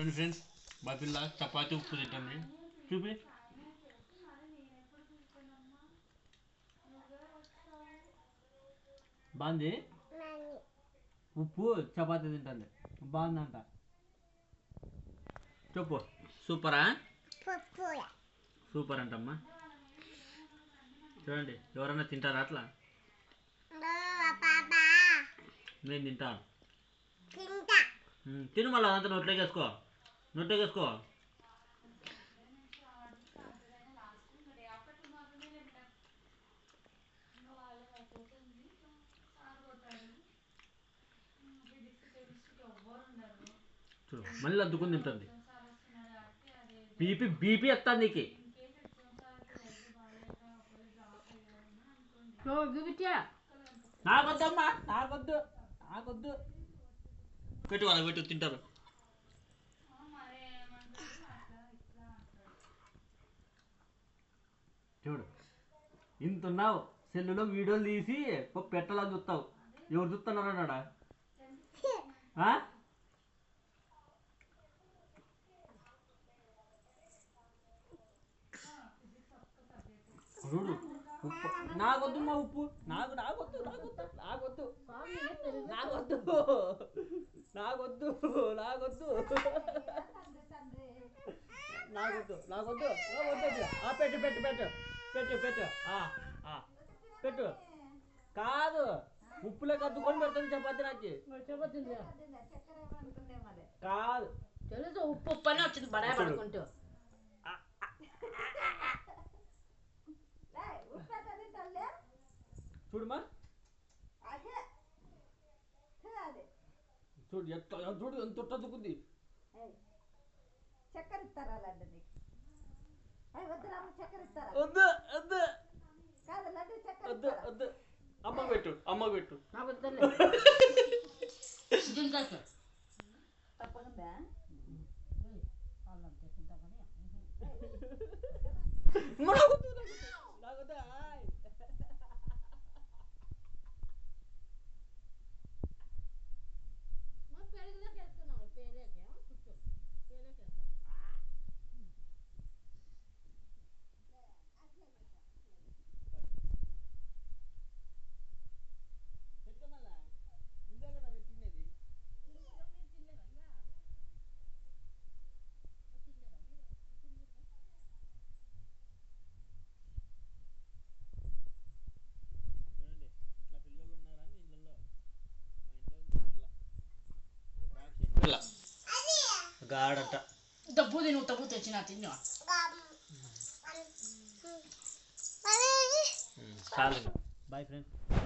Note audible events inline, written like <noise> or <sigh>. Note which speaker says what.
Speaker 1: చూడండి ఫ్రెండ్స్ మా పిల్ల చపాతి ఉప్పు తింటుంది చూపి బాగుంది ఉప్పు చపాతి తింటుంది బాగుందంట చెప్పు సూపరా సూపర్ అంటమ్మా చూడండి ఎవరైనా తింటారా అట్లా నేను తింటాను తిను మళ్ళీ అదంతా నోట్లోకి వేసుకో నోట్లోకి వేసుకో చూడు మళ్ళీ అద్దుకుని తింటుంది. బీపీ బీపీ ఎత్తాను నీకు. నాకొద్దమ్మా నాకొద్దు నాకొద్దు. పెట్టు వాళ్ళకి పెట్టు తింటారు. చూడు. ఇంత ఉన్నావు సెల్లులో వీడియోలు తీసి ఓ పెట్టాలని చూస్తావు. ఎవరు చూస్తున్నారు అన్నాడా? ఆ? చూడు. ఉప్పు. నాకొద్దు మా ఉప్పు. నాకు నాకొద్దు నాకొద్దు నాకొద్దు. నాకొద్దు. నాకొద్దు నాకొద్దు. నాకొద్దు నాకొద్దు. నాకొద్దు ఆ, పెట్టు పెట్టు పెట్టు. పెట్టు పెట్టు. ఆ, ఆ, పెట్టు. కాదు. ఉప్పులో కద్దుకొని పెడతాను చపాతి నాకు. కాదు.
Speaker 2: తెలుసు ఉప్పు ఉప్పు అని వచ్చింది బడాయి పడుకుంటూ.
Speaker 1: చూడుమా. చూడు ఎట్లా చూడు ఎంత తొట్టదుకుంది
Speaker 3: చక్కెర ఇస్తారా లడ్డు నీకు అయ్యి వద్దురామ్మ చక్కెర ఇస్తారా
Speaker 1: వద్దు వద్దు వద్దు. వద్దు అమ్మ పెట్టు అమ్మ పెట్టు.
Speaker 2: నాకు <laughs>
Speaker 1: గాడట
Speaker 2: డబ్బు తిను తగ్గు తెచ్చిన తిన్నా
Speaker 1: చాలు బాయ్ ఫ్రెండ్స్